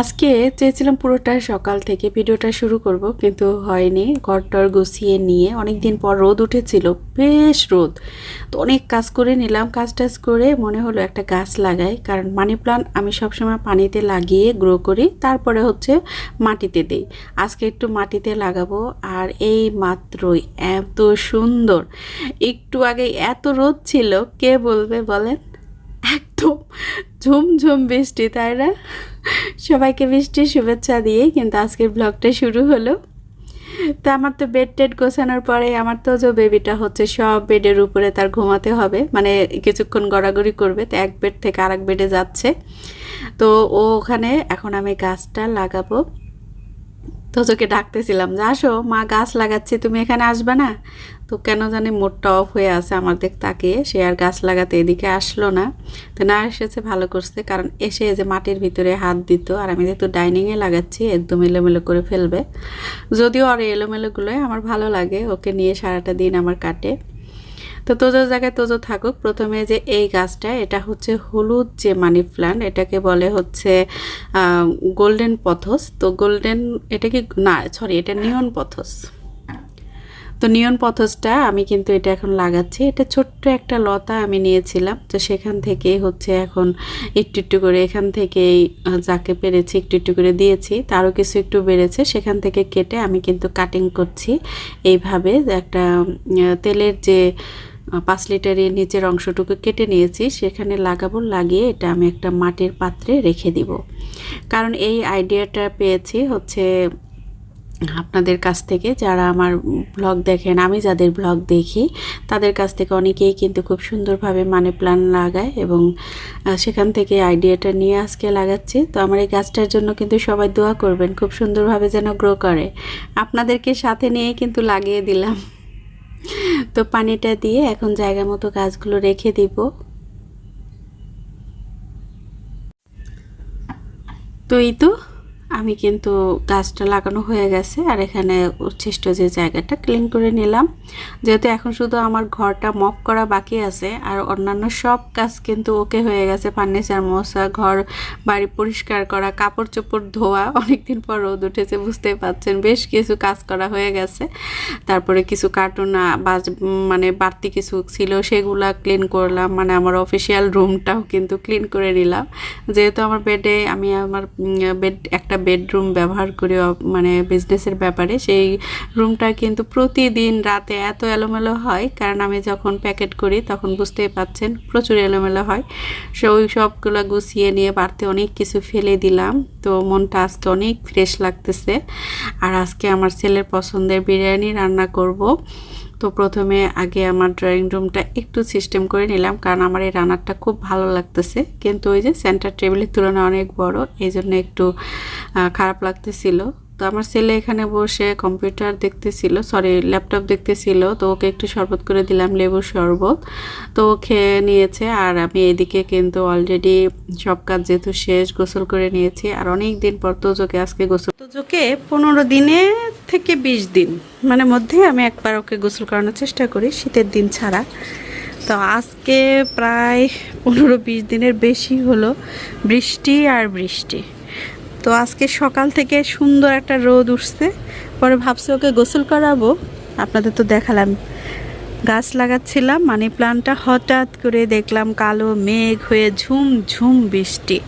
আজকে চেয়েছিলাম পুরোটা সকাল থেকে ভিডিওটা শুরু করব, কিন্তু হয়নি। ঘরটর গুছিয়ে নিয়ে অনেক দিন পর রোদ উঠেছিল, বেশ রোদ। তো অনেক কাজ করে নিলাম, কাজ টাজ করে মনে হলো একটা গাছ লাগাই, কারণ মানি প্লান্ট আমি সবসময় পানিতে লাগিয়ে গ্রো করি, তারপরে হচ্ছে মাটিতে দেই। আজকে একটু মাটিতে লাগাবো, আর এই মাত্রই এত সুন্দর। একটু আগে এত রোদ ছিল, কে বলবে বলেন? একদম ঝুমঝুম বৃষ্টি, তাই না? সবাইকে বৃষ্টির শুভেচ্ছা দিয়ে কিন্তু আজকের ব্লগটা শুরু হলো। তো আমার তো বেড টেড গোছানোর পরে আমার তো যে বেবিটা হচ্ছে সব বেডের উপরে তার ঘুমাতে হবে। মানে কিছুক্ষণ গড়াগড়ি করবে, তো এক বেড থেকে আরেক বেডে যাচ্ছে। তো ও ওখানে, এখন আমি গাছটা লাগাবো। তো তোজোকে ডাকতেছিলাম যে, আসো, মা, গাছ লাগাচ্ছি, তুমি এখানে আসবে না? তো কেন জানি মোডটা অফ হয়ে আছে আমার দিক তাকিয়ে সে আর গাছ লাগাতে এদিকে আসলো না। তো না এসেছে, ভালো করছে, কারণ এসে যে মাটির ভিতরে হাত দিত, আর আমি যেহেতু ডাইনিংয়ে লাগাচ্ছি, একদম এলোমেলো করে ফেলবে। যদিও আর এলোমেলোগুলোই আমার ভালো লাগে, ওকে নিয়ে সারাটা দিন আমার কাটে। তো তোজোর জায়গায় তোজো থাকুক, প্রথমে যে এই গাছটা, এটা হচ্ছে হলুদ যে মানি প্লান্ট, এটাকে বলে হচ্ছে গোল্ডেন পথস। তো গোল্ডেন, এটা কি, না সরি এটা নিয়ন পথস। তো নিয়ন পথসটা আমি কিন্তু এটা এখন লাগাচ্ছি। এটা ছোট্ট একটা লতা আমি নিয়েছিলাম। তো সেখান থেকেই হচ্ছে এখন একটু একটু করে এখান থেকেই যাকে পেরেছি একটু একটু করে দিয়েছি। তারও কিছু একটু বেড়েছে। সেখান থেকে কেটে আমি কিন্তু কাটিং করছি। এইভাবে একটা তেলের যে পাঁচ লিটারের নিচের অংশটুকু কেটে নিয়েছি। সেখানে লাগাবো, লাগিয়ে এটা আমি একটা মাটির পাত্রে রেখে দিব। কারণ এই আইডিয়াটা পেয়েছি হচ্ছে আপনাদের কাছ থেকে, যারা আমার ব্লগ দেখেন, আমি যাদের ব্লগ দেখি, তাদের কাছ থেকে অনেকেই কিন্তু খুব সুন্দরভাবে মানে প্ল্যান লাগায় এবং সেখান থেকে আইডিয়াটা নিয়ে আজকে লাগাচ্ছি। তো আমার এই গাছটার জন্য কিন্তু সবাই দোয়া করবেন, খুব সুন্দরভাবে যেন গ্রো করে। আপনাদেরকে সাথে নিয়ে কিন্তু লাগিয়ে দিলাম। তো পানিটা দিয়ে এখন জায়গা মতো গাছগুলো রেখে দিব। তো এই তো আমি কিন্তু গাছটা লাগানো হয়ে গেছে আর এখানে উচ্ছিষ্ট যে জায়গাটা ক্লিন করে নিলাম। যেহেতু এখন শুধু আমার ঘরটা মপ করা বাকি আছে, আর অন্যান্য সব কাজ কিন্তু ওকে হয়ে গেছে ফার্নিচার মশা ঘর বাড়ি পরিষ্কার করা, কাপড় চোপড় ধোয়া, অনেকদিন পর রোদ উঠেছে, বুঝতেই পারছেন বেশ কিছু কাজ করা হয়ে গেছে। তারপরে কিছু কার্টুন বাজ মানে বাড়তি কিছু ছিল, সেগুলা ক্লিন করলাম মানে আমার অফিসিয়াল রুমটাও কিন্তু ক্লিন করে নিলাম। যেহেতু আমার বেডে আমি আমার বেড একটা বেডরুম ব্যবহার করে মানে বিজনেসের ব্যাপারে, সেই রুমটা কিন্তু প্রতিদিন রাতে এত এলোমেলো হয়, কারণ আমি যখন প্যাকেট করি তখন বুঝতেই পাচ্ছেন প্রচুর এলোমেলো হয়। সো ওই সবগুলো গুছিয়ে নিয়ে বাড়তে অনেক কিছু ফেলে দিলাম, তো মনটা আজকে অনেক ফ্রেশ লাগতেছে। আর আজকে আমার ছেলের পছন্দের বিরিয়ানি রান্না করব। তো প্রথমে আগে আমার ড্রয়িং রুমটা একটু সিস্টেম করে নিলাম, কারণ আমার এই রানারটা খুব ভালো লাগতেছে। কিন্তু ওই যে সেন্টার টেবিলের তুলনায় অনেক বড় এই জন্য একটু খারাপ লাগতেছিল। তো আমার ছেলে এখানে বসে কম্পিউটার দেখতেছিল সরি ল্যাপটপ দেখতেছিল, তো ওকে একটু শরবত করে দিলাম, লেবুর শরবত। তো ও খেয়ে নিয়েছে, আর আমি এদিকে কিন্তু অলরেডি সব কাজ যেহেতু শেষ, গোসল করে নিয়েছি, আর অনেক দিন পর তোজোকে আজকে গোসল তোজোকে পনেরো দিনে থেকে বিশ দিন মানে মধ্যে আমি একবার ওকে গোসল করানোর চেষ্টা করি, শীতের দিন ছাড়া। তো আজকে প্রায় পনেরো বিশ দিনের বেশি হলো বৃষ্টি আর বৃষ্টি। তো আজকে সকাল থেকে সুন্দর একটা রোদ উঠছে। পরে ভাবছি ওকে গোসল করাবো। আপনাদের তো দেখালাম। গাছ লাগাচ্ছিলাম, মানি প্লান্টটা হঠাৎ করে দেখলাম কালো মেঘ হয়ে ঝুম ঝুম বৃষ্টি।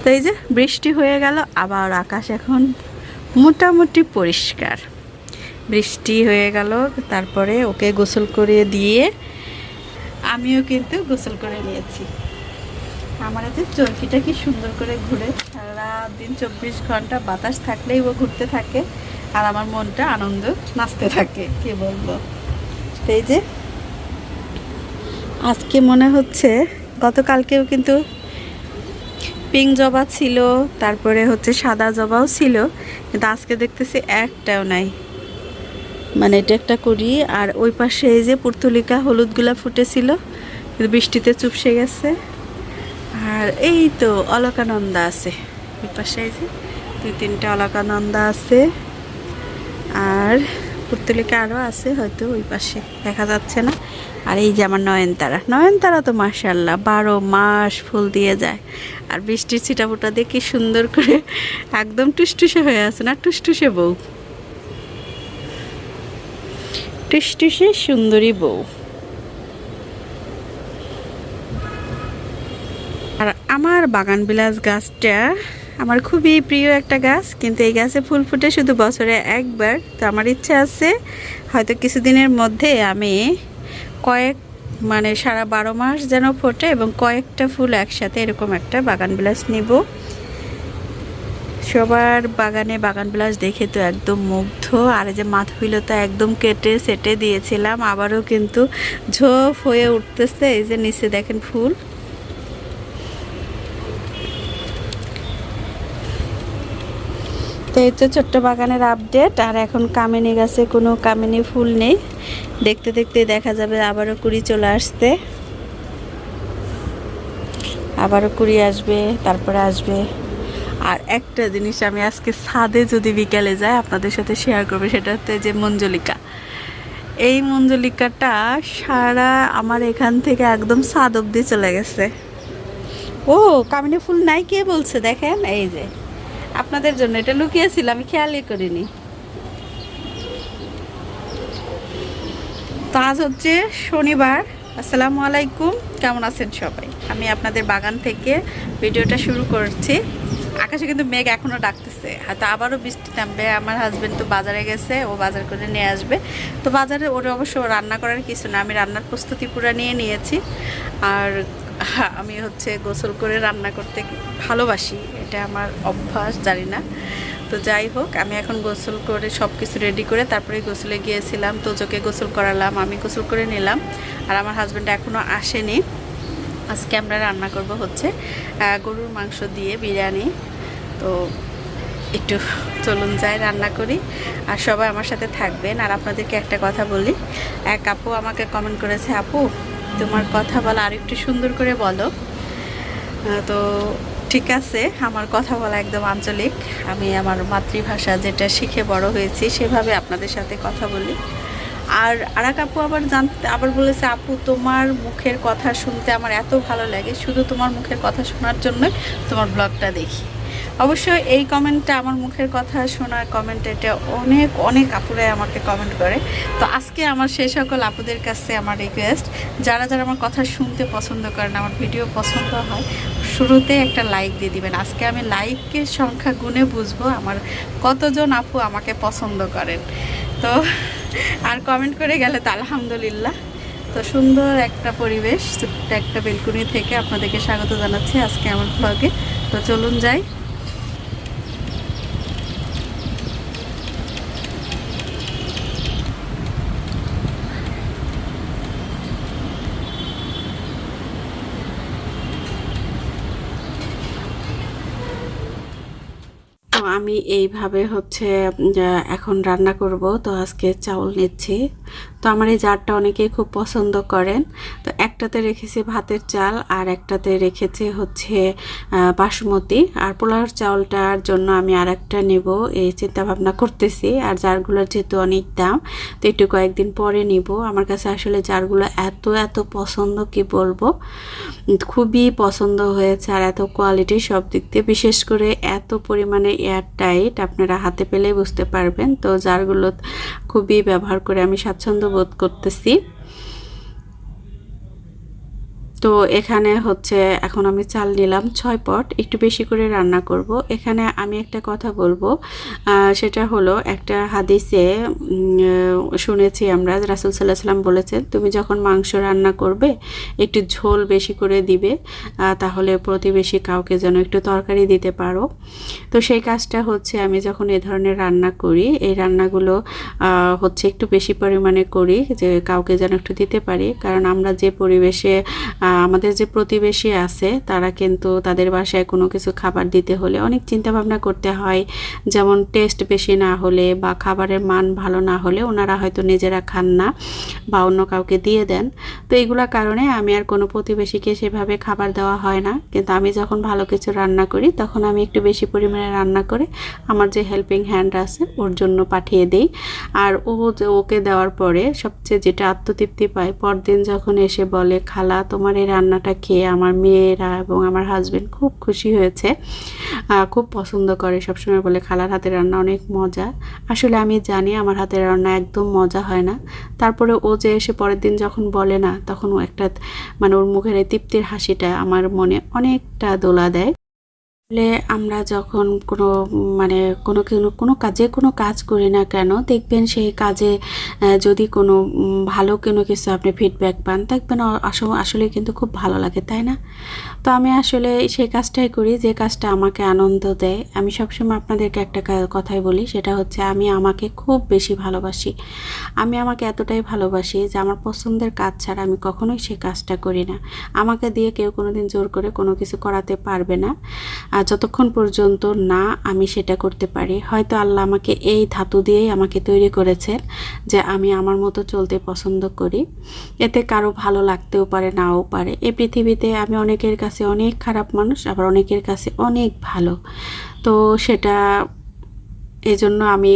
তো এই যে বৃষ্টি হয়ে গেল, আবার আকাশ এখন মোটামুটি পরিষ্কার। বৃষ্টি হয়ে গেল, তারপরে ওকে গোসল করে দিয়ে আমিও কিন্তু গোসল করে নিয়েছি। আমার যে চরকিটা কি সুন্দর করে ঘুরে সারা দিন, চব্বিশ ঘণ্টা বাতাস থাকলেই ও ঘুরতে থাকে আর আমার মনটা আনন্দ নাচতে থাকে, কি বলব? এই যে, আজকে মনে হচ্ছে গতকালকেও কিন্তু পিঙ্ক জবা ছিল, তারপরে হচ্ছে সাদা জবাও ছিল, কিন্তু আজকে দেখতেছি একটাও নাই। মানে এটা একটা করি আর ওই পাশে এই যে পুর্তলিকা হলুদগুলা ফুটেছিল বৃষ্টিতে চুপসে গেছে। আর এই তো অলকানন্দা আছে। পাশে দুই তিনটা অলকানন্দা আছে। আর পুর্তলিকা আরও আছে হয়তো ওই পাশে, দেখা যাচ্ছে না। আর এই যে আমার নয়নতারা নয়নতারা তো মার্শাল্লাহ বারো মাস ফুল দিয়ে যায়। আর বৃষ্টির ছিটাফোটা কি সুন্দর করে একদম টুসটুসে হয়ে আছে না, টুসটুসে বউ। টুসটুসে সুন্দরী বউ। আর আমার বাগান বিলাস গাছটা আমার খুবই প্রিয় একটা গাছ, কিন্তু এই গাছে ফুল ফুটে শুধু বছরে একবার, তো আমার ইচ্ছা আছে হয়তো কিছুদিনের মধ্যে আমি কয়েক মানে সারা বারো মাস যেন ফোটে এবং কয়েকটা ফুল একসাথে এরকম একটা বাগান বিলাস নিব। সবার বাগানে বাগান বিলাস দেখে তো একদম মুগ্ধ, আর যে মাথবিলতা একদম কেটে সেটে দিয়েছিলাম, আবারও কিন্তু ঝোপ হয়ে উঠতেছে, এই যে নিচে দেখেন ফুল। তো এই তো ছোট্ট বাগানের আপডেট আর এখন কামিনী গাছে কোনো কামিনী ফুল নেই। দেখতে দেখতে দেখা যাবে আবারও কুড়ি চলে আসতে। আবারও কুড়ি আসবে, তারপরে আসবে। আর একটা জিনিস আমি আজকে ছাদে যদি বিকেলে যাই, আপনাদের সাথে শেয়ার করব, সেটা হচ্ছে যে মঞ্জলিকা। এই মঞ্জলিকাটা সারা আমার এখান থেকে একদম ছাদ অব্দি চলে গেছে। ও, কামিনী ফুল নাই কে বলছে? দেখেন, এই যে। আপনাদের জন্য, এটা লুকিয়েছিল, আমি খেয়ালই করিনি। তো আজ হচ্ছে শনিবার। আসসালামু আলাইকুম, কেমন আছেন সবাই? আমি আপনাদের বাগান থেকে ভিডিওটা শুরু করছি। আকাশে কিন্তু মেঘ এখনও ডাকতেছে, হয়তো আবারও বৃষ্টি নামবে। আমার হাজব্যান্ড তো বাজারে গেছে, ও বাজার করে নিয়ে আসবে। তো বাজারে ওর অবশ্য রান্না করার কিছু না, আমি রান্নার প্রস্তুতি পুরো নিয়ে নিয়েছি। আর আমি হচ্ছে গোসল করে রান্না করতে ভালোবাসি। এটা আমার অভ্যাস, জানি না। তো যাই হোক, আমি এখন গোসল করে সব কিছু রেডি করে তারপরে গোসলে গিয়েছিলাম, তোজোকে গোসল করালাম, আমি গোসল করে নিলাম। আর আমার হাজব্যান্ড এখনও আসেনি। আজকে আমরা রান্না করব হচ্ছে গরুর মাংস দিয়ে বিরিয়ানি। তো একটু চলুন যাই, রান্না করি। আর সবাই আমার সাথে থাকবেন। আর আপনাদেরকে একটা কথা বলি। এক আপু আমাকে কমেন্ট করেছে, আপু তোমার কথা বলা আর একটু সুন্দর করে বলো। তো ঠিক আছে, আমার কথা বলা একদম আঞ্চলিক। আমি আমার মাতৃভাষা যেটা শিখে বড় হয়েছি, সেভাবে আপনাদের সাথে কথা বলি। আর আরাক আপু আবার জানতে, আবার বলেছে, আপু, তোমার মুখের কথা শুনতে আমার এত ভালো লাগে। শুধু তোমার মুখের কথা শোনার জন্য তোমার ব্লগটা দেখি। অবশ্য এই কমেন্টটা আমার মুখের কথা শোনা কমেন্ট এটা অনেক অনেক আপুরাই আমাকে কমেন্ট করে। তো আজকে আমার সেই সকল আপুদের কাছে আমার রিকোয়েস্ট যারা যারা আমার কথা শুনতে পছন্দ করেন, আমার ভিডিও পছন্দ হয়, শুরুতে একটা লাইক দিয়ে দিবেন। আজকে আমি লাইকের সংখ্যা গুণে বুঝব, আমার কতজন আপু আমাকে পছন্দ করেন। তো আর কমেন্ট করে গেলে তো আলহামদুলিল্লাহ। তো সুন্দর একটা পরিবেশ একটা বেলকুনি থেকে আপনাদেরকে স্বাগত জানাচ্ছি আজকে আমার ব্লগে তো চলুন যাই। Mua. আমি এইভাবে হচ্ছে এখন রান্না করব, তো আজকে চাউল নিচ্ছি। তো আমার এই জারটা অনেকেই খুব পছন্দ করেন। তো একটাতে রেখেছি ভাতের চাল, আর একটাতে রেখেছি হচ্ছে বাসমতি। আর পোলাওর চাউলটার জন্য আমি আর একটা নেব, এই চিন্তা ভাবনা করতেছি। আর জারগুলোর যেহেতু অনেক দাম, তো একটু কয়েকদিন পরে নিব। আমার কাছে আসলে জারগুলো এত এত পছন্দ, কি বলব? খুবই পছন্দ হয়েছে, আর এত কোয়ালিটি সব দিক দিয়ে। বিশেষ করে এত পরিমাণে এয়ার টাইট আপনারা হাতে পেলেই বুঝতে পারবেন। তো যারগুলো খুবই ব্যবহার করে আমি স্বাচ্ছন্দ্য বোধ করতেছি। তো এখানে হচ্ছে এখন আমি চাল নিলাম ছয় পট, একটু বেশি করে রান্না করব। এখানে আমি একটা কথা বলব সেটা হলো একটা হাদিসে শুনেছি আমরা, রাসুল সাল্লাহ সাল্লাম বলেছেন, তুমি যখন মাংস রান্না করবে, একটু ঝোল বেশি করে দিবে তাহলে প্রতিবেশী কাউকে যেন একটু তরকারি দিতে পারো। তো সেই কাজটা হচ্ছে আমি যখন এ ধরনের রান্না করি, এই রান্নাগুলো হচ্ছে একটু বেশি পরিমাণে করি, যে কাউকে যেন একটু দিতে পারি। কারণ আমরা যে পরিবেশে আমাদের যে প্রতিবেশী আছে, তারা কিন্তু তাদের বাসায় কোনো কিছু খাবার দিতে হলে অনেক চিন্তা ভাবনা করতে হয়। যেমন টেস্ট বেশি না হলে বা খাবারের মান ভালো না হলে ওনারা হয়তো নিজেরা খান না বা অন্য কাউকে দিয়ে দেন। তো এইগুলা কারণে আমি আর কোনো প্রতিবেশীকে সেভাবে খাবার দেওয়া হয় না। কিন্তু আমি যখন ভালো কিছু রান্না করি, তখন আমি একটু বেশি পরিমাণে রান্না করে আমার যে হেল্পিং হ্যান্ড আছে, ওর জন্য পাঠিয়ে দিই। আর ও ওকে দেওয়ার পরে সবচেয়ে যেটা আত্মতৃপ্তি পায়, পরদিন যখন এসে বলে, খালা, তোমার এই রান্নাটা খেয়ে আমার মেয়েরা এবং আমার হাজব্যান্ড খুব খুশি হয়েছে। খুব পছন্দ করে সবসময় বলে খালার হাতের রান্না অনেক মজা। আসলে আমি জানি আমার হাতের রান্না একদম মজা হয় না। তারপরে ও যে এসে পরের দিন যখন বলে না, তখন ও একটা মানে ওর মুখের এই তৃপ্তির হাসিটা আমার মনে অনেকটা দোলা দেয়। আসলে আমরা যখন কোনো মানে কোনো কোনো কোনো কাজে কোনো কাজ করি না কেন, দেখবেন সেই কাজে যদি কোনো ভালো কোনো কিছু আপনি ফিডব্যাক পান, দেখবেন আসলে কিন্তু খুব ভালো লাগে, তাই না? তো আমি আসলে সেই কাজটাই করি, যে কাজটা আমাকে আনন্দ দেয়। আমি সবসময় আপনাদেরকে একটা কথাই বলি, সেটা হচ্ছে আমি আমাকে খুব বেশি ভালোবাসি। আমি আমাকে এতটাই ভালোবাসি যে আমার পছন্দের কাজ ছাড়া আমি কখনোই সেই কাজটা করি না। আমাকে দিয়ে কেউ কোনো দিন জোর করে কোনো কিছু করাতে পারবে না। যতক্ষণ পর্যন্ত না আমি সেটা করতে পারি, হয়তো আল্লাহ আমাকে এই ধাতু দিয়েই আমাকে তৈরি করেছেন যে আমি আমার মতো চলতে পছন্দ করি। এতে কারও ভালো লাগতেও পারে, নাও পারে। এই পৃথিবীতে আমি অনেকের কাছে অনেক খারাপ মানুষ, আবার অনেকের কাছে অনেক ভালো। তো সেটা, এজন্য আমি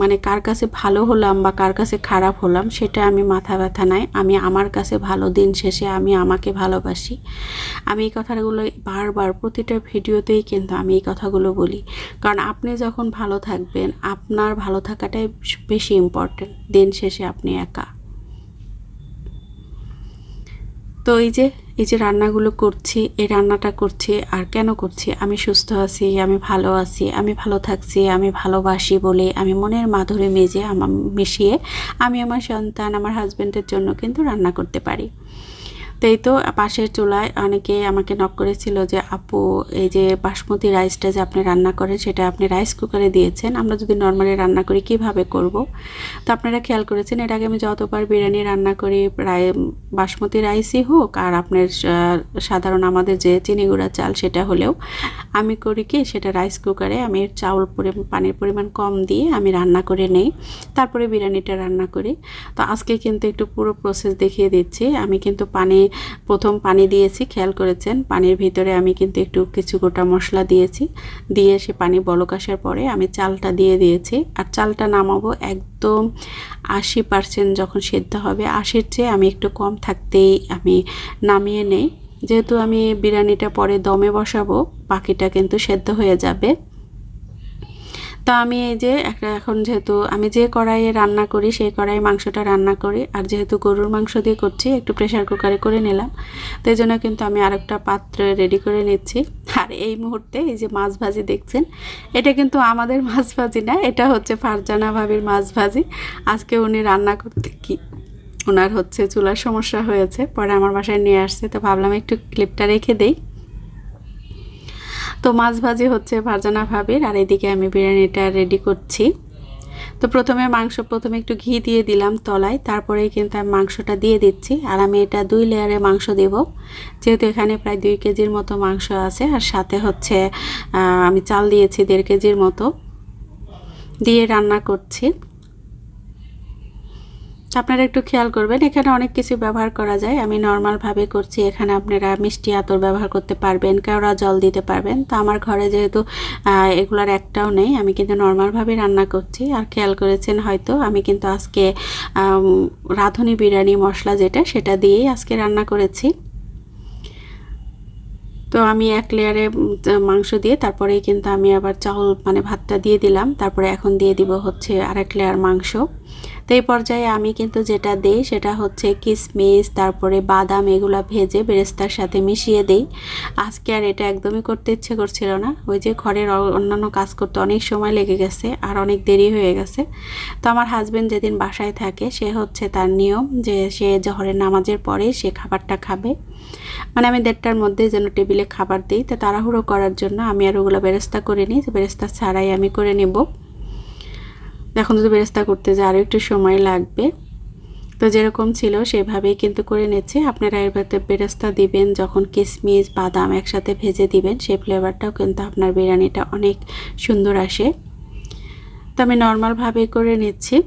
মানে কার কাছে ভালো হলাম বা কার কাছে খারাপ হলাম সেটা আমি মাথা ব্যথা নাই। আমি আমার কাছে ভালো দিন শেষে আমি আমাকে ভালোবাসি। আমি এই কথাগুলো বারবার প্রতিটা ভিডিওতেই কিন্তু আমি এই কথাগুলো বলি। কারণ আপনি যখন ভালো থাকবেন, আপনার ভালো থাকাটাই বেশি ইম্পর্টেন্ট দিন শেষে আপনি একা। তো এই যে এই যে রান্নাগুলো করছি, এই রান্নাটা করছি, আর কেন করছি? আমি সুস্থ আছি, আমি ভালো আছি, আমি ভালো থাকছি, আমি ভালোবাসি বলে আমি মনের মাধুরে মেজে আমার মিশিয়ে আমি আমার সন্তান, আমার হাজব্যান্ডের জন্য কিন্তু রান্না করতে পারি। তো এই তো পাশের চুলায় অনেকে আমাকে নক করেছিল যে, আপু, এই যে বাসমতি রাইসটা যে আপনি রান্না করেন, সেটা আপনি রাইস কুকারে দিয়েছেন। আমরা যদি নর্মালি রান্না করি, কীভাবে করব? তো আপনারা খেয়াল করেছেন, এর আগে আমি যতবার বিরিয়ানি রান্না করি, প্রায় বাসমতি রাইসই হোক, আর আপনার সাধারণ আমাদের যে চিনি গুঁড়া চাল, সেটা হলেও আমি করি কি, সেটা রাইস কুকারে আমি চাউল পানির পরিমাণ কম দিয়ে আমি রান্না করে নেই। তারপরে বিরিয়ানিটা রান্না করি। তো আজকে কিন্তু একটু পুরো প্রসেস দেখিয়ে দিচ্ছি। আমি কিন্তু পানি প্রথম পানি দিয়েছি, খেয়াল করেছেন? পানির ভিতরে আমি কিন্তু একটু কিছু গোটা মশলা দিয়েছি। দিয়ে সে পানি বলক আসার পরে আমি চালটা দিয়ে দিয়েছি। আর চালটা নামাবো একদম আশি পার্সেন্ট যখন সেদ্ধ হবে, আশির চেয়ে আমি একটু কম থাকতেই আমি নামিয়ে নেই। যেহেতু আমি বিরিয়ানিটা পরে দমে বসাবো, বাকিটা কিন্তু সেদ্ধ হয়ে যাবে। তো আমি এই যে একটা এখন যেহেতু আমি যে কড়াইয়ে রান্না করি, সেই কড়াইয়ে মাংসটা রান্না করি। আর যেহেতু গরুর মাংস দিয়ে করছি, একটু প্রেশার কুকারে করে নিলাম। তো এই জন্য কিন্তু আমি আরেকটা পাত্র রেডি করে নিচ্ছি। আর এই মুহূর্তে এই যে মাছ ভাজি দেখছেন, এটা কিন্তু আমাদের মাছ ভাজি না, এটা হচ্ছে ফারজানা ভাবির মাছ ভাজি। আজকে উনি রান্না করতে কি? ওনার হচ্ছে চুলার সমস্যা হয়েছে, পরে আমার বাসায় নিয়ে আসছে। তো ভাবলাম একটু ক্লিপটা রেখে দেই। তো মাছ ভাজি হচ্ছে ভার্জানা ভাবির, আর এদিকে আমি বিরিয়ানিটা রেডি করছি। তো প্রথমে মাংস, প্রথমে একটু ঘি দিয়ে দিলাম তলায়, তারপরেই কিন্তু আমি মাংসটা দিয়ে দিচ্ছি। আর আমি এটা দুই লেয়ারে মাংস দেব, যেহেতু এখানে প্রায় দুই কেজির মতো মাংস আছে, আর সাথে হচ্ছে আমি চাল দিয়েছি দেড় কেজির মতো। দিয়ে রান্না করছি। আপনারা একটু খেয়াল করবেন, এখানে অনেক কিছু ব্যবহার করা যায়। আমি নর্মালভাবে করছি, এখানে আপনারা মিষ্টি আতর ব্যবহার করতে পারবেন, কেওড়া জল দিতে পারবেন। তো আমার ঘরে যেহেতু এগুলার একটাও নেই, আমি কিন্তু নর্মালভাবে রান্না করছি। আর খেয়াল করেছেন হয়তো, আমি কিন্তু আজকে রাঁধুনি বিরিয়ানি মশলা যেটা, সেটা দিয়েই আজকে রান্না করেছি। তো আমি এক লেয়ারে মাংস দিয়ে, তারপরেই কিন্তু আমি আবার চাউল মানে ভাতটা দিয়ে দিলাম। তারপরে এখন দিয়ে দিব হচ্ছে আরেক লেয়ার মাংস। তো এই পর্যায়ে আমি কিন্তু যেটা দেই সেটা হচ্ছে কিশমিশ তারপরে বাদাম এগুলো ভেজে বেরেস্তার সাথে মিশিয়ে দেই। আজকে আর এটা একদমই করতে ইচ্ছে করছিল না। ওই যে ঘরের অন্যান্য কাজ করতে অনেক সময় লেগে গেছে আর অনেক দেরি হয়ে গেছে। তো আমার হাজব্যান্ড যেদিন বাসায় থাকে সে হচ্ছে তার নিয়ম যে সে জহরের নামাজের পরে সে খাবারটা খাবে। মানে আমি দেড়টার মধ্যে যেন টেবিলে খাবার দিই। তো তাড়াহুড়ো করার জন্য আমি আর ওগুলো বেরেস্তা করে নিই। বেরেস্তা ছাড়াই আমি করে নেব। এখন তো বেরেস্তা করতে যে আরও একটু সময় লাগবে। তো যেরকম ছিল সেভাবেই কিন্তু করে নিচ্ছে। আপনারা এর ভেতরে বেরেস্তা দিবেন, যখন কিশমিশ বাদাম একসাথে ভেজে দিবেন, সেই ফ্লেভারটাও কিন্তু আপনার বিরিয়ানিটা অনেক সুন্দর আসে। তো আমি নর্মালভাবে করে নিচ্ছি।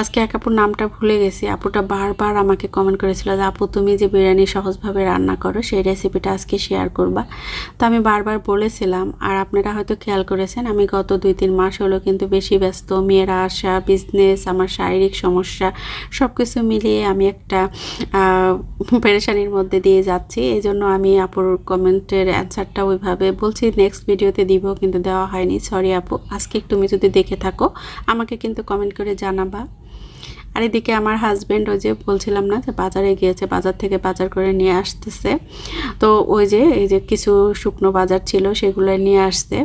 আজকে এক আপুর নামটা ভুলে গেছি। আপুটা বারবার আমাকে কমেন্ট করেছিল যে, আপু, তুমি যে বিরিয়ানি সহজভাবে রান্না করো, সেই রেসিপিটা আজকে শেয়ার করবা। তো আমি বারবার বলেছিলাম, আর আপনারা হয়তো খেয়াল করেছেন, আমি গত দুই তিন মাস হলো কিন্তু বেশি ব্যস্ত। মেয়েরা আসা বিজনেস আমার শারীরিক সমস্যা সব কিছু মিলিয়ে আমি একটা পেরেশানির মধ্যে দিয়ে যাচ্ছি। এই জন্য আমি আপুর কমেন্টের অ্যান্সারটা ওইভাবে বলছি নেক্সট ভিডিওতে দিব, কিন্তু দেওয়া হয়নি। সরি আপু, আজকে তুমি যদি দেখে থাকো, আমাকে কিন্তু কমেন্ট করে জানাবা। আর এদিকে আমার হাজব্যান্ড ওই যে বলছিলাম না যে বাজারে গিয়েছে, বাজার থেকে বাজার করে নিয়ে আসতেছে। তো ওই যে, এই যে কিছু শুকনো বাজার ছিল সেগুলো নিয়ে আসছে।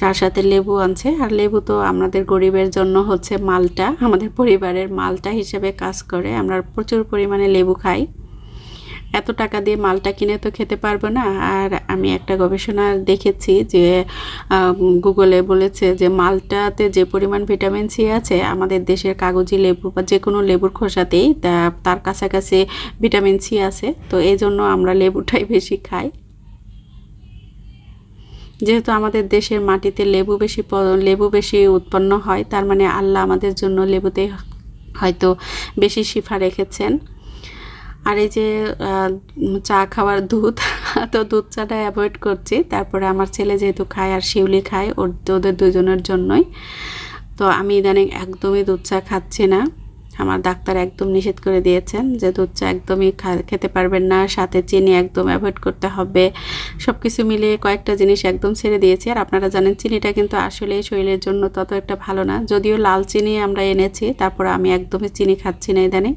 তার সাথে লেবু আনছে। আর লেবু তো আমাদের গরিবের জন্য হচ্ছে মালটা, আমাদের পরিবারের মালটা হিসেবে কাজ করে। আমরা প্রচুর পরিমাণে লেবু খাই। এত টাকা দিয়ে মালটা কিনে তো খেতে পারব না। আর আমি একটা গবেষণা দেখেছি যে গুগলে বলেছে যে, মালটাতে যে পরিমাণ ভিটামিন সি আছে, আমাদের দেশের কাগজি লেবু বা যে কোনো লেবুর খোসাতেই তার কাছাকাছি ভিটামিন সি আছে। তো এই জন্য আমরা লেবুটাই বেশি খাই। যেহেতু আমাদের দেশের মাটিতে লেবু বেশি লেবু বেশি উৎপন্ন হয়, তার মানে আল্লাহ আমাদের জন্য লেবুতে হয়তো বেশি শিফা রেখেছেন। আর এই যে চা খাওয়ার দুধ, তো দুধ চাটা অ্যাভয়েড করছি। তারপরে আমার ছেলে যেহেতু খায় আর শিউলি খায়, ওর, ওদের দুজনের জন্যই। তো আমি ইদানিং একদমই দুধ চা খাচ্ছি না। আমার ডাক্তার একদম নিষেধ করে দিয়েছেন যে দুধ চা একদমই খেতে পারবেন না। সাথে চিনি একদম অ্যাভয়েড করতে হবে। সব কিছু মিলিয়ে কয়েকটা জিনিস একদম ছেড়ে দিয়েছি। আর আপনারা জানেন, চিনিটা কিন্তু আসলে শরীরের জন্য তত একটা ভালো না। যদিও লাল চিনি আমরা এনেছি, তারপর আমি একদমই চিনি খাচ্ছি না ইদানিং।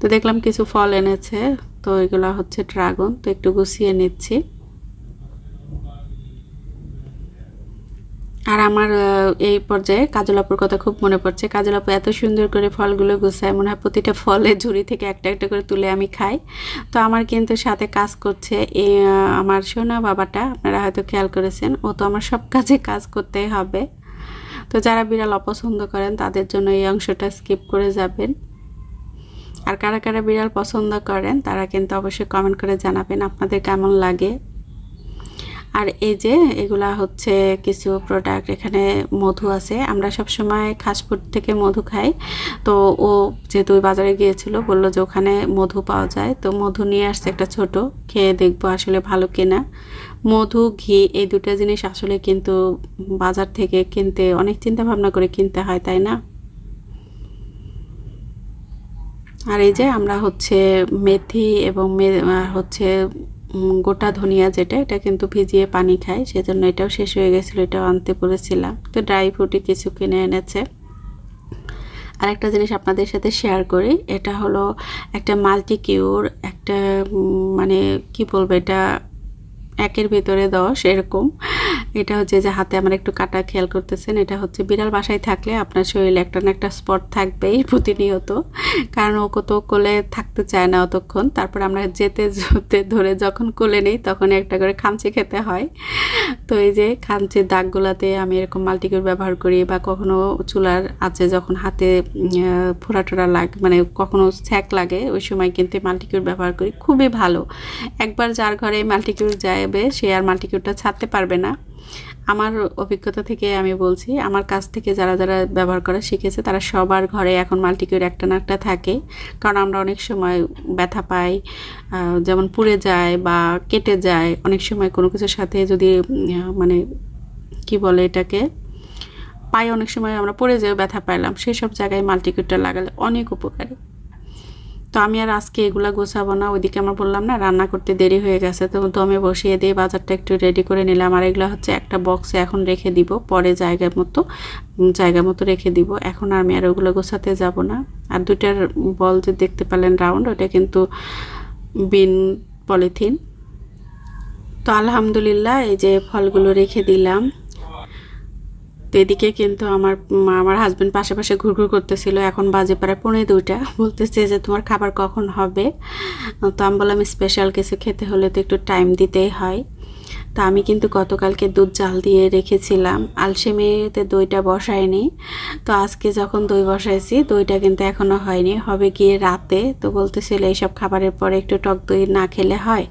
তো দেখলাম কিছু ফল এনেছে, তো এগুলো হচ্ছে ড্রাগন, তো একটু গুছিয়ে নিচ্ছি। আর আমার এই পর্যায়ে কাজলাপুর কথা খুব মনে পড়ছে। কাজলাপু এত সুন্দর করে ফলগুলো গুছায়, মনে হয় প্রতিটা ফলে ঝুড়ি থেকে একটা একটা করে তুলে আমি খাই। তো আমার কিন্তু সাথে কাজ করছে এই আমার সোনা বাবাটা, আপনারা হয়তো খেয়াল করেছেন, ও তো আমার সব কাজে কাজ করতেই হবে। তো যারা বিড়াল অপছন্দ করেন, তাদের জন্য এই অংশটা স্কিপ করে যাবেন। আর কারা কারা বিড়াল পছন্দ করেন, তারা কিন্তু অবশ্যই কমেন্ট করে জানাবেন আপনাদের কেমন লাগে। আর এই যে, এগুলা হচ্ছে কিছু প্রোডাক্ট এখানে মধু আছে। আমরা সব সময় খাসপুর থেকে মধু খাই। তো ও যেহেতু বাজারে গিয়েছিল, বলল যে ওখানে মধু পাওয়া যায়। তো মধু নিয়ে আসছে একটা ছোট, খেয়ে দেখব আসলে ভালো কিনা। মধু, ঘি, এই দুটো জিনিস আসলে কিন্তু বাজার থেকে কিনতে অনেক চিন্তা ভাবনা করে কিনতে হয়, তাই না? আর এই যে আমরা হচ্ছে মেথি এবং হচ্ছে গোটা ধনিয়া যেটা, এটা কিন্তু ভিজিয়ে পানি খাই, সেজন্য এটাও শেষ হয়ে গেছিল, এটাও আনতে পড়েছিলাম তো ড্রাই ফ্রুটই কিছু কিনে এনেছে। আর একটা জিনিস আপনাদের সাথে শেয়ার করি, এটা হলো একটা মাল্টিকিউর একটা মানে কি বলব, এটা একের ভেতরে দশ, এরকম। এটা হচ্ছে যে হাতে আমার একটু কাটা খেয়াল করতেছেন, এটা হচ্ছে বিড়াল বাসায় থাকলে আপনার শরীরে একটা না একটা স্পট থাকবেই প্রতিনিয়ত। কারণ ও কত কোলে থাকতে চায় না অতক্ষণ। তারপর আমরা যেতে যেতে ধরে যখন কোলে নেই তখন একটা করে খামচি খেতে হয়। তো এই যে কাঞ্চের দাগগুলাতে আমি এরকম মাল্টিকিউর ব্যবহার করি বা কখনো চুলার আছে যখন হাতে ফোড়া টোড়া লাগে মানে কখনো ছ্যাক লাগে, ওই সময় কিন্তু মাল্টিকিউর ব্যবহার করি। খুবই ভালো। একবার যার ঘরে মাল্টিকিউর যাবে, সে আর মাল্টিকিউরটা ছাড়তে পারবে না। আমার অভিজ্ঞতা থেকে আমি বলছি, আমার কাছ থেকে যারা যারা ব্যবহার করা শিখেছে, তারা সবার ঘরে এখন মাল্টিকিউর একটা না একটা থাকে। কারণ আমরা অনেক সময় ব্যথা পাই যেমন পুড়ে যায় বা কেটে যায়, অনেক সময় কোনো কিছুর সাথে যদি মানে কি বলে এটাকে, পায়ে অনেক সময় আমরা পড়ে যেয়ে ব্যথা পাইলাম সেই সব জায়গায় মাল্টিকিউরটা লাগালে অনেক উপকারী। তো আমি আর আজকে এগুলা গোছাবো না, ওইদিকে আমার বললাম না রান্না করতে দেরি হয়ে গেছে, তো দমে বসিয়ে দিয়ে বাজারটা একটু রেডি করে নিলাম। আর এগুলো হচ্ছে একটা বক্সে এখন রেখে দিব, পরে জায়গা মতো জায়গা মতো রেখে দিব। এখন আমি আর ওগুলো গোছাতে যাব না। আর দুটার বল যে দেখতে পেলেন রাউন্ড ওটা কিন্তু বিন পলিথিন। তো আলহামদুলিল্লাহ এই যে ফলগুলো রেখে দিলাম। এদিকে কিন্তু আমার আমার হাজব্যান্ড পাশে পাশে ঘুরঘুর করতেছিল। এখন বাজে প্রায় পনেরো দুইটা। বলতেছে যে, তোমার খাবার কখন হবে? তো আমি বললাম স্পেশাল কিছু খেতে হলে তো একটু টাইম দিতেই হয়। তা আমি কিন্তু গতকালকে দুধ জাল দিয়ে রেখেছিলাম। আলসেমিতে দইটা বসায়নি। তো আজকে যখন দই বসাইছি, দইটা কিন্তু এখনও হয়নি। হবে গিয়ে রাতে। তো বলতেছিল, এইসব খাবারের পরে একটু টক দই না খেলে হয়?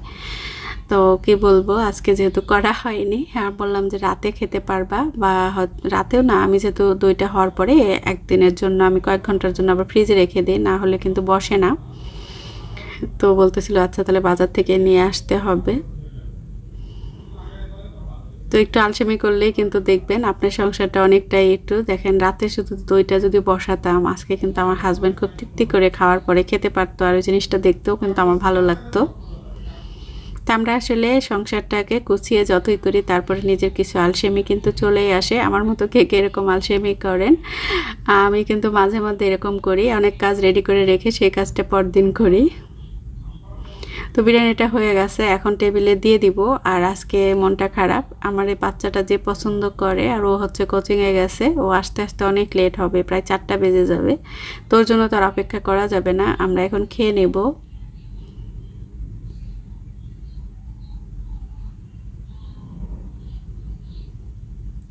তো কি বলব, আজকে যেহেতু করা হয়নি আর বললাম যে রাতে খেতে পারবা বা রাতেও না, আমি যেহেতু দইটা হওয়ার পরে একদিনের জন্য আমি কয়েক ঘণ্টার জন্য আবার ফ্রিজে রেখে দিই, না হলে কিন্তু বসে না। তো বলতেছিল আচ্ছা তাহলে বাজার থেকে নিয়ে আসতে হবে। তো একটু আলসেমি করলেই কিন্তু দেখবেন আপনার সংসারটা অনেকটাই একটু, দেখেন রাতে শুধু দইটা যদি বসাতাম, আজকে কিন্তু আমার হাজব্যান্ড খুব তৃপ্তি করে খাওয়ার পরে খেতে পারতো, আর ওই জিনিসটা দেখতেও কিন্তু আমার ভালো লাগতো। তা আমরা আসলে সংসারটাকে গুছিয়ে যতই করি, তারপরে নিজের কিছু আলসেমি কিন্তু চলেই আসে। আমার মতো কে কে এরকম আলসেমি করেন, আমি কিন্তু মাঝে মধ্যে এরকম করি। অনেক কাজ রেডি করে রেখে সেই কাজটা পরদিন করি। তো বিরিয়ানিটা হয়ে গেছে, এখন টেবিলে দিয়ে দিব। আর আজকে মনটা খারাপ, আমার এই বাচ্চাটা যে পছন্দ করে, আর ও হচ্ছে কোচিংয়ে গেছে, ও আস্তে আস্তে অনেক লেট হবে, প্রায় চারটা বেজে যাবে। তোর জন্য তো আর অপেক্ষা করা যাবে না, আমরা এখন খেয়ে নেব।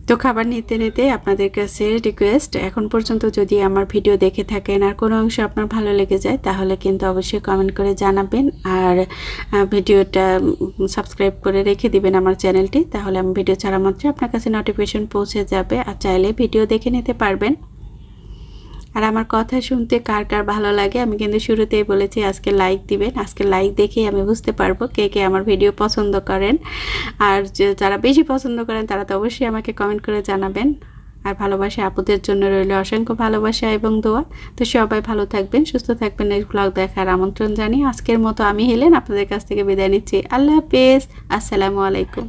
তো খাবার নিতে নিতে আপনাদের কাছে রিকোয়েস্ট এখন পর্যন্ত যদি আমার ভিডিও দেখে থাকেন আর কোনো অংশ আপনার ভালো লেগে যায়, তাহলে কিন্তু অবশ্যই কমেন্ট করে জানাবেন। আর ভিডিওটা সাবস্ক্রাইব করে রেখে দিবেন আমার চ্যানেলটি তাহলে আমি ভিডিও ছাড়া মাত্র আপনার কাছে নোটিফিকেশন পৌঁছে যাবে। আর চাইলে ভিডিও দেখে নিতে পারবেন। আর আমার কথা শুনতে কার কার ভালো লাগে, আমি কিন্তু শুরুতেই বলেছি আজকে লাইক দিবেন। আজকে লাইক দেখেই আমি বুঝতে পারব কে কে আমার ভিডিও পছন্দ করেন। আর যারা বেশি পছন্দ করেন, তারা তো অবশ্যই আমাকে কমেন্ট করে জানাবেন। আর ভালোবাসা আপুদের জন্য রইল অসংখ্য ভালোবাসা এবং দোয়া। তো সবাই ভালো থাকবেন, সুস্থ থাকবেন এই ব্লগ দেখার আমন্ত্রণ জানিয়ে আজকের মতো আমি হেলেন। আপনাদের কাছ থেকে বিদায় নিচ্ছি। আল্লাহ হাফেজ। আসসালামু আলাইকুম।